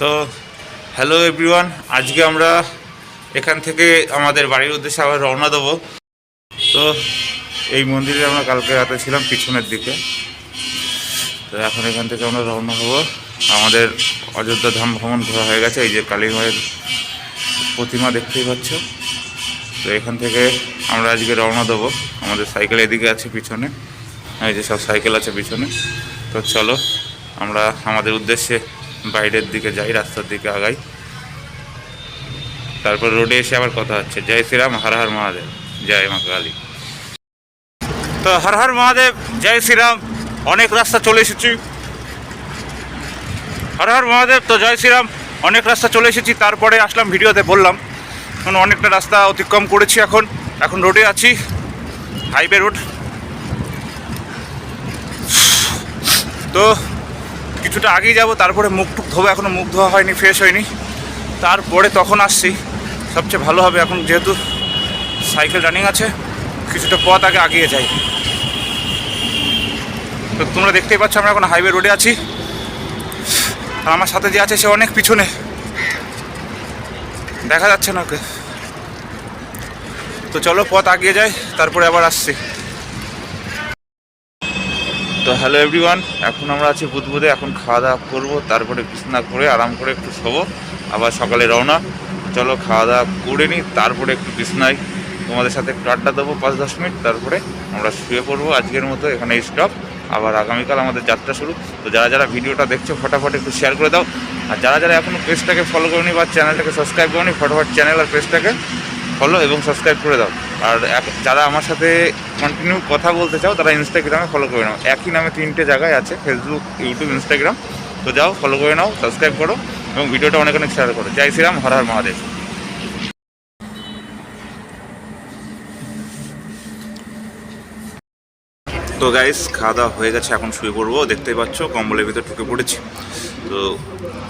তো hello everyone আজকে আমরা এখান থেকে আমাদের বাড়ির উদ্দেশ্যে আবার রওনা দেবো। তো, এই মন্দিরে আমরা কালকে রাতে ছিলাম পিছনের দিকে। তো এখন এখান থেকে আমরা রওনা হব। আমাদের অযোধ্যা ধাম ভ্রমণ ঘোরা হয়ে গেছে, এই যে কালী মায়ের প্রতিমা দেখতেই পাচ্ছ। তো এখান থেকে আমরা আজকে রওনা দেবো। আমাদের সাইকেল এদিকে আছে পিছনে, এই যে সব সাইকেল আছে পিছনে। তো চলো, আমরা আমাদের উদ্দেশ্যে বাইরের দিকে যাই, রাস্তার দিকে আগাই। তারপর রোডে এসে আবার কথা হচ্ছে, জয় শ্রীরাম, হর হর মহাদেব, জয় মা কালী। তো হর হর মহাদেব, জয় শ্রীরাম, অনেক রাস্তা চলে এসেছি। হর হর মহাদেব, তো জয় শ্রীরাম, অনেক রাস্তা চলে এসেছি। তারপরে আসলাম ভিডিওতে বললাম, এখন অনেকটা রাস্তা অতিক্রম করেছি এখন। এখন রোডে আছি হাইওয়ে রোড তো কিছুটা আগেই যাব, তারপরে মুখ টুক ধোবো এখনও মুখ ধোয়া হয়নি ফ্রেশ হয়নি। তারপরে তখন আসছি। সবচেয়ে ভালো হবে এখন যেহেতু সাইকেল রানিং আছে, কিছুটা পথ আগে আগিয়ে যাই। তো তোমরা দেখতেই পাচ্ছ, আমরা এখন হাইওয়ে রোডে আছি। আর আমার সাথে যে আছে, সে অনেক পিছনে। দেখা যাচ্ছে না ওকে। তো চলো, পথ আগিয়ে যাই, তারপরে আবার আসছি। তো হ্যালো এভরিওয়ান এখন আমরা আছি বুধবুধে, এখন খাওয়া দাওয়া করব, তারপরে বিছনা করে আরাম করে একটু শোবো, আবার সকালে রওনা। চলো খাওয়া দাওয়া করে নিই তারপরে একটু বিছনায় তোমাদের সাথে একটু আড্ডা দেবো পাঁচ দশ মিনিট, তারপরে আমরা শুয়ে পড়ব আজকের মতো এখানে স্টপ আবার আগামীকাল আমাদের যাত্রা শুরু। তো যারা যারা ভিডিওটা দেখছ, ফটাফট একটু শেয়ার করে দাও। আর যারা যারা এখনও পেজটাকে ফলো করনি বা চ্যানেলটাকে সাবস্ক্রাইব করনি, ফটাফট চ্যানেল আর পেজটাকে ফলো এবং সাবস্ক্রাইব করে দাও। আর যারা আমার সাথে কন্টিনিউ কথা বলতে চাও, তারা ইনস্টাগ্রামে ফলো করে নাও। একই নামে তিনটে জায়গায় আছে ফেসবুক ইউটিউব ইনস্টাগ্রাম তো যাও ফলো করে নাও সাবস্ক্রাইব করো এবং ভিডিওটা অনেক অনেক শেয়ার করো। জয় শ্রীরাম, হর হর মহাদেব। তো গাইস খাওয়া দাওয়া হয়ে গেছে, এখন শুয়ে পড়ব। দেখতেই পাচ্ছ, কম্বলের ভিতর ঢুকে পড়েছি। তো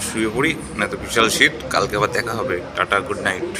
শুয়ে পড়ি, না তো বিশাল শীত। কালকে আবার দেখা হবে। Tata good night